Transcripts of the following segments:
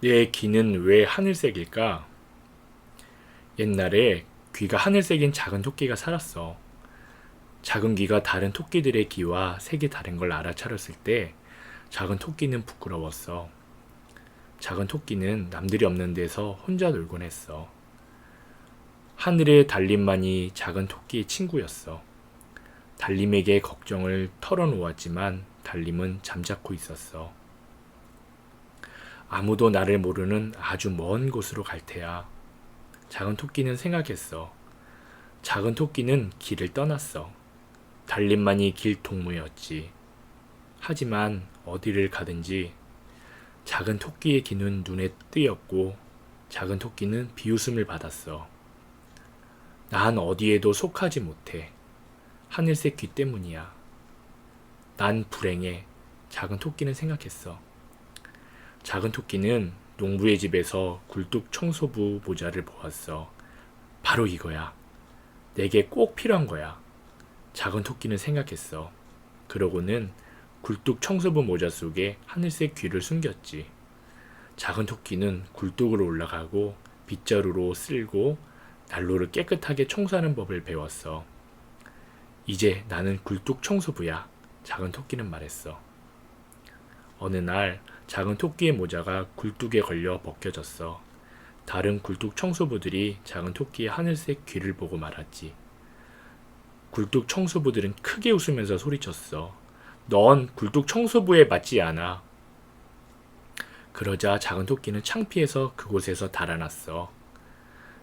내 귀는 왜 하늘색일까? 옛날에 귀가 하늘색인 작은 토끼가 살았어. 작은 귀가 다른 토끼들의 귀와 색이 다른 걸 알아차렸을 때 작은 토끼는 부끄러웠어. 작은 토끼는 남들이 없는 데서 혼자 놀곤 했어. 하늘의 달림만이 작은 토끼의 친구였어. 달림에게 걱정을 털어놓았지만 달림은 잠자코 있었어. 아무도 나를 모르는 아주 먼 곳으로 갈 테야. 작은 토끼는 생각했어. 작은 토끼는 길을 떠났어. 달림만이 길 동무였지. 하지만 어디를 가든지 작은 토끼의 귀는 눈에 띄었고 작은 토끼는 비웃음을 받았어. 난 어디에도 속하지 못해. 하늘색 귀 때문이야. 난 불행해. 작은 토끼는 생각했어. 작은 토끼는 농부의 집에서 굴뚝 청소부 모자를 보았어. 바로 이거야. 내게 꼭 필요한 거야. 작은 토끼는 생각했어. 그러고는 굴뚝 청소부 모자 속에 하늘색 귀를 숨겼지. 작은 토끼는 굴뚝으로 올라가고 빗자루로 쓸고 난로를 깨끗하게 청소하는 법을 배웠어. 이제 나는 굴뚝 청소부야. 작은 토끼는 말했어. 어느 날 작은 토끼의 모자가 굴뚝에 걸려 벗겨졌어. 다른 굴뚝 청소부들이 작은 토끼의 하늘색 귀를 보고 말았지. 굴뚝 청소부들은 크게 웃으면서 소리쳤어. 넌 굴뚝 청소부에 맞지 않아. 그러자 작은 토끼는 창피해서 그곳에서 달아났어.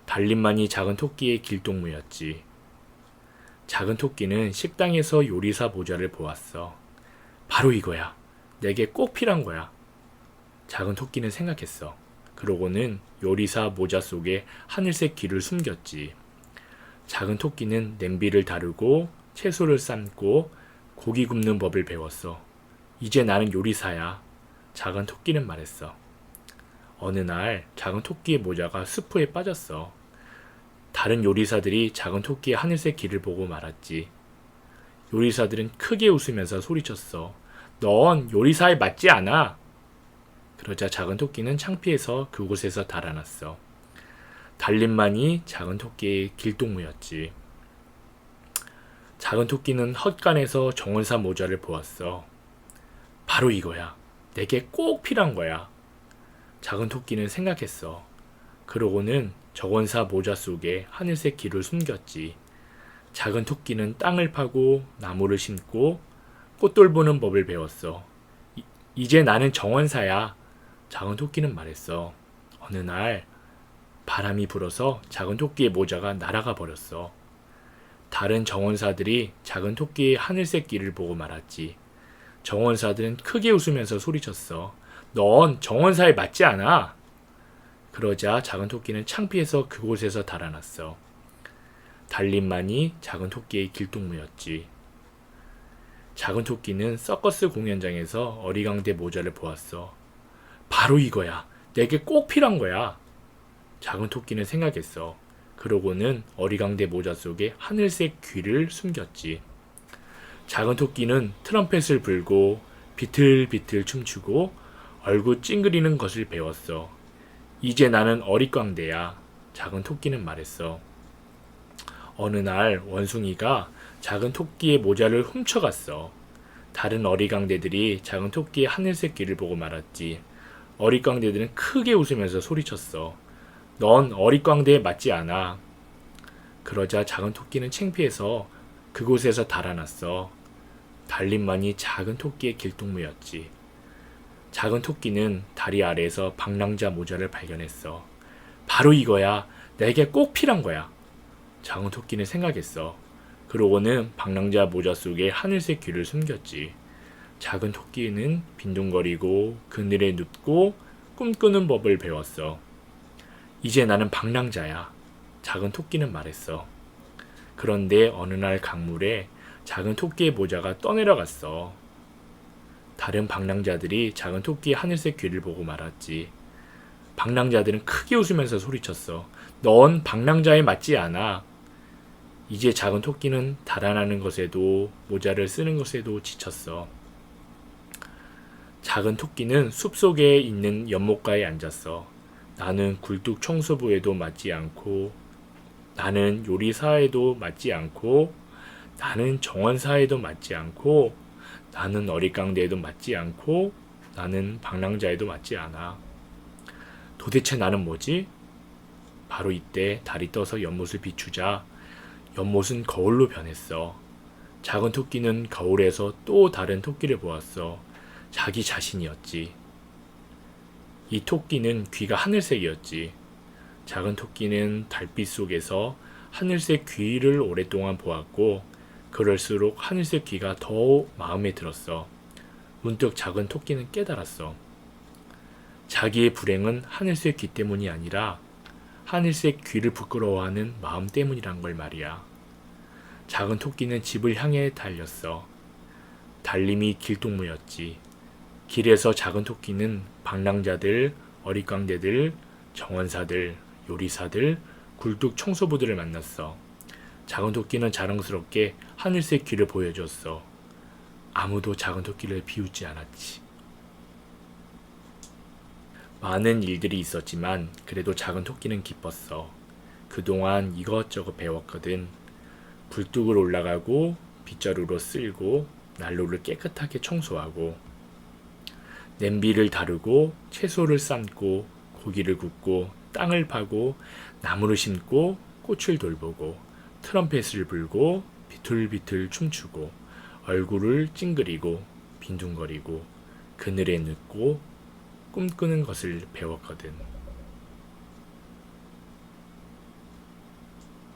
달림만이 작은 토끼의 길동무였지. 작은 토끼는 식당에서 요리사 모자를 보았어. 바로 이거야. 내게 꼭 필요한 거야. 작은 토끼는 생각했어. 그러고는 요리사 모자 속에 하늘색 귀를 숨겼지. 작은 토끼는 냄비를 다루고 채소를 삶고 고기 굽는 법을 배웠어. 이제 나는 요리사야. 작은 토끼는 말했어. 어느 날 작은 토끼의 모자가 수프에 빠졌어. 다른 요리사들이 작은 토끼의 하늘색 귀를 보고 말았지. 요리사들은 크게 웃으면서 소리쳤어. 넌 요리사에 맞지 않아. 그러자 작은 토끼는 창피해서 그곳에서 달아났어. 달림만이 작은 토끼의 길동무였지. 작은 토끼는 헛간에서 정원사 모자를 보았어. 바로 이거야. 내게 꼭 필요한 거야. 작은 토끼는 생각했어. 그러고는 정원사 모자 속에 하늘색 길을 숨겼지. 작은 토끼는 땅을 파고 나무를 심고 꽃돌 보는 법을 배웠어. 이, 이제 나는 정원사야. 작은 토끼는 말했어. 어느 날 바람이 불어서 작은 토끼의 모자가 날아가 버렸어. 다른 정원사들이 작은 토끼의 하늘색 길을 보고 말았지. 정원사들은 크게 웃으면서 소리쳤어. 넌 정원사에 맞지 않아. 그러자 작은 토끼는 창피해서 그곳에서 달아났어. 달림만이 작은 토끼의 길동무였지. 작은 토끼는 서커스 공연장에서 어리광대 모자를 보았어. 바로 이거야. 내게 꼭 필요한 거야. 작은 토끼는 생각했어. 그러고는 어리광대 모자 속에 하늘색 귀를 숨겼지. 작은 토끼는 트럼펫을 불고 비틀비틀 춤추고 얼굴 찡그리는 것을 배웠어. 이제 나는 어리광대야. 작은 토끼는 말했어. 어느 날 원숭이가 작은 토끼의 모자를 훔쳐갔어. 다른 어리광대들이 작은 토끼의 하늘색 귀를 보고 말았지. 어리광대들은 크게 웃으면서 소리쳤어. 넌 어리광대에 맞지 않아. 그러자 작은 토끼는 창피해서 그곳에서 달아났어. 달림만이 작은 토끼의 길동무였지. 작은 토끼는 다리 아래에서 방랑자 모자를 발견했어. 바로 이거야. 내게 꼭 필요한 거야. 작은 토끼는 생각했어. 그러고는 방랑자 모자 속에 하늘색 귀를 숨겼지. 작은 토끼는 빈둥거리고 그늘에 눕고 꿈꾸는 법을 배웠어. 이제 나는 방랑자야. 작은 토끼는 말했어. 그런데 어느 날 강물에 작은 토끼의 모자가 떠내려갔어. 다른 방랑자들이 작은 토끼의 하늘색 귀를 보고 말았지. 방랑자들은 크게 웃으면서 소리쳤어. 넌 방랑자에 맞지 않아. 이제 작은 토끼는 달아나는 것에도 모자를 쓰는 것에도 지쳤어. 작은 토끼는 숲속에 있는 연못가에 앉았어. 나는 굴뚝 청소부에도 맞지 않고, 나는 요리사에도 맞지 않고, 나는 정원사에도 맞지 않고, 나는 어릿강대에도 맞지 않고, 나는 방랑자에도 맞지 않아. 도대체 나는 뭐지? 바로 이때 달이 떠서 연못을 비추자 연못은 거울로 변했어. 작은 토끼는 거울에서 또 다른 토끼를 보았어. 자기 자신이었지. 이 토끼는 귀가 하늘색이었지. 작은 토끼는 달빛 속에서 하늘색 귀를 오랫동안 보았고, 그럴수록 하늘색 귀가 더 마음에 들었어. 문득 작은 토끼는 깨달았어. 자기의 불행은 하늘색 귀 때문이 아니라 하늘색 귀를 부끄러워하는 마음 때문이란 걸 말이야. 작은 토끼는 집을 향해 달렸어. 달림이 길동무였지. 길에서 작은 토끼는 방랑자들, 어릿광대들, 정원사들, 요리사들, 굴뚝 청소부들을 만났어. 작은 토끼는 자랑스럽게 하늘색 귀를 보여줬어. 아무도 작은 토끼를 비웃지 않았지. 많은 일들이 있었지만 그래도 작은 토끼는 기뻤어. 그동안 이것저것 배웠거든. 굴뚝을 올라가고 빗자루로 쓸고 난로를 깨끗하게 청소하고 냄비를 다루고 채소를 삶고 고기를 굽고 땅을 파고 나무를 심고 꽃을 돌보고 트럼펫을 불고 비틀비틀 춤추고 얼굴을 찡그리고 빈둥거리고 그늘에 눕고 꿈꾸는 것을 배웠거든.